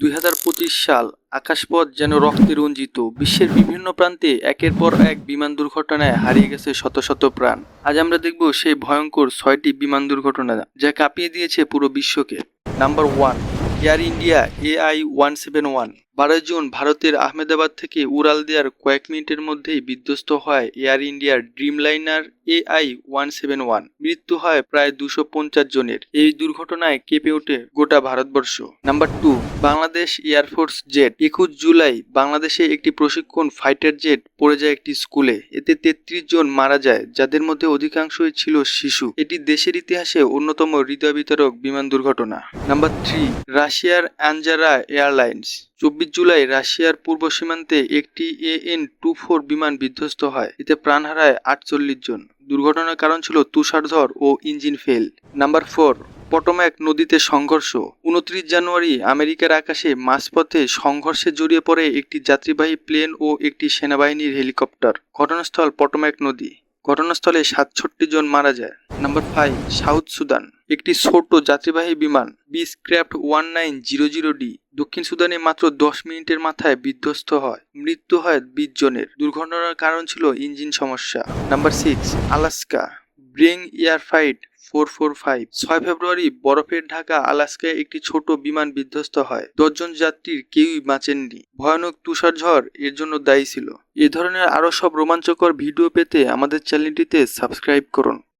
দুই হাজার পঁচিশ সাল আকাশপথ যেন রক্তে রঞ্জিত, বিশ্বের বিভিন্ন প্রান্তে একের পর এক বিমান দুর্ঘটনায় হারিয়ে গেছে শত শত প্রাণ। আজ আমরা দেখব সেই ভয়ঙ্কর ছয়টি বিমান দুর্ঘটনা যা কাঁপিয়ে দিয়েছে পুরো বিশ্বকে। Number one, air India AI one seven one. বারোই জুন ভারতের আহমেদাবাদ থেকে উড়াল দেওয়ার কয়েক মিনিটের মধ্যেই বিধ্বস্ত হয় এয়ার ইন্ডিয়ার Dreamliner AI one seven one. মৃত্যু হয় প্রায় দুশো পঞ্চাশ জনের। এই দুর্ঘটনায় কেঁপে ওঠে গোটা Bharatvarsha. Number two, Bangladesh air force jet. একুশ জুলাই বাংলাদেশে একটি প্রশিক্ষণ ফাইটার জেট পড়ে যায় একটি স্কুলে। এতে তেত্রিশ জন মারা যায়, যাদের মধ্যে অধিকাংশই ছিল শিশু। এটি দেশের ইতিহাসে অন্যতম হৃদয় বিতরক বিমান দুর্ঘটনা। নাম্বার থ্রি, রাশিয়ার অ্যাঞ্জারা এয়ারলাইন্স। চব্বিশ জুলাই রাশিয়ার পূর্ব সীমান্তে একটি এএন টু ফোর বিমান বিধ্বস্ত হয়। এতে প্রাণ হারায় আটচল্লিশ জন। দুর্ঘটনার কারণ ছিল তুষারঝড় ও engine fail. Number four Potomac নদীতে সংঘর্ষ। উনত্রিশ জানুয়ারি আমেরিকার আকাশে মাঝপথে সংঘর্ষে জড়িয়ে পড়ে একটি যাত্রীবাহী প্লেন ও একটি সেনাবাহিনীর হেলিকপ্টার। ঘটনাস্থল পটোম্যাক নদী। ঘটনাস্থলে সাতষট্টি জন মারা যায়। Number five South Sudan. একটি ছোট যাত্রীবাহী বিমান Beechcraft one nine zero zero D দক্ষিণ সুদানে মাত্র দশ মিনিটের মাথায় বিধ্বস্ত হয়। মৃত্যু হয় বিশ জনের দুর্ঘটনার কারণ ছিল ইঞ্জিন সমস্যা। Number six Alaska. Bering air flight four four five ছয় ফেব্রুয়ারি বরফের ঢাকা, আলাস্কায় একটি ছোট বিমান বিধ্বস্ত হয়। দশজন যাত্রীর কেউই বাঁচেননি। ভয়ানক তুষারঝড় এর জন্য দায়ী ছিল। এ ধরনের আরও সব রোমাঞ্চকর ভিডিও পেতে আমাদের চ্যানেলটিতে সাবস্ক্রাইব করুন।